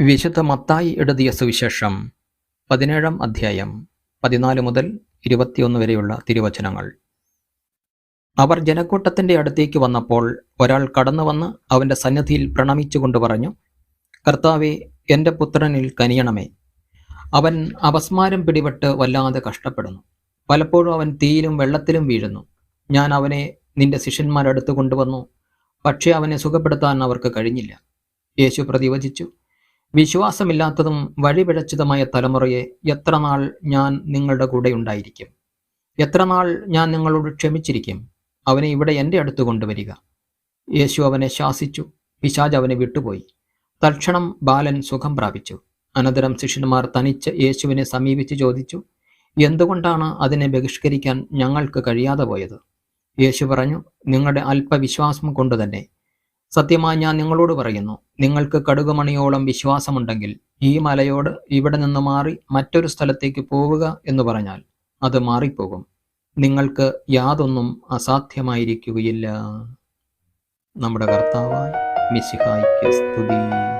വിശുദ്ധ മത്തായി എഴുതിയ സുവിശേഷം പതിനേഴാം അധ്യായം പതിനാല് മുതൽ ഇരുപത്തിയൊന്ന് വരെയുള്ള തിരുവചനങ്ങൾ. അവർ ജനക്കൂട്ടത്തിന്റെ അടുത്തേക്ക് വന്നപ്പോൾ ഒരാൾ കടന്നു വന്ന് അവന്റെ സന്നിധിയിൽ പ്രണമിച്ചുകൊണ്ട് പറഞ്ഞു കർത്താവെ എന്റെ പുത്രനിൽ കനിയണമേ. അവൻ അപസ്മാരം പിടിപെട്ട് വല്ലാതെ കഷ്ടപ്പെടുന്നു. പലപ്പോഴും അവൻ തീയിലും വെള്ളത്തിലും വീഴുന്നു. ഞാൻ അവനെ നിന്റെ ശിഷ്യന്മാരടുത്ത് കൊണ്ടുവന്നു പക്ഷേ അവനെ സുഖപ്പെടുത്താൻ അവർക്ക് കഴിഞ്ഞില്ല. യേശു പ്രതിവചിച്ചു വിശ്വാസമില്ലാത്തതും വഴിപിഴച്ചതുമായ തലമുറയെ എത്രനാൾ ഞാൻ നിങ്ങളുടെ കൂടെ ഉണ്ടായിരിക്കും? എത്രനാൾ ഞാൻ നിങ്ങളോട് ക്ഷമിച്ചിരിക്കും? അവനെ ഇവിടെ എന്റെ അടുത്ത് കൊണ്ടുവരിക. യേശു അവനെ ശാസിച്ചു. പിശാജ് അവനെ വിട്ടുപോയി. തൽക്ഷണം ബാലൻ സുഖം പ്രാപിച്ചു. അനന്തരം ശിഷ്യന്മാർ തനിച്ച് യേശുവിനെ സമീപിച്ച് ചോദിച്ചു എന്തുകൊണ്ടാണ് അതിനെ ബഹിഷ്കരിക്കാൻ ഞങ്ങൾക്ക് കഴിയാതെ പോയത്? യേശു പറഞ്ഞു നിങ്ങളുടെ അല്പവിശ്വാസം കൊണ്ട് തന്നെ സത്യമായി ഞാൻ നിങ്ങളോട് പറയുന്നു നിങ്ങൾക്ക് കടുകുമണിയോളം വിശ്വാസമുണ്ടെങ്കിൽ ഈ മലയോട് ഇവിടെ നിന്ന് മാറി മറ്റൊരു സ്ഥലത്തേക്ക് പോവുക എന്ന് പറഞ്ഞാൽ അത് മാറിപ്പോകും. നിങ്ങൾക്ക് യാതൊന്നും അസാധ്യമായിരിക്കുകയില്ല. നമ്മുടെ കർത്താവായ മിശിഹായിക്ക് സ്തുതി.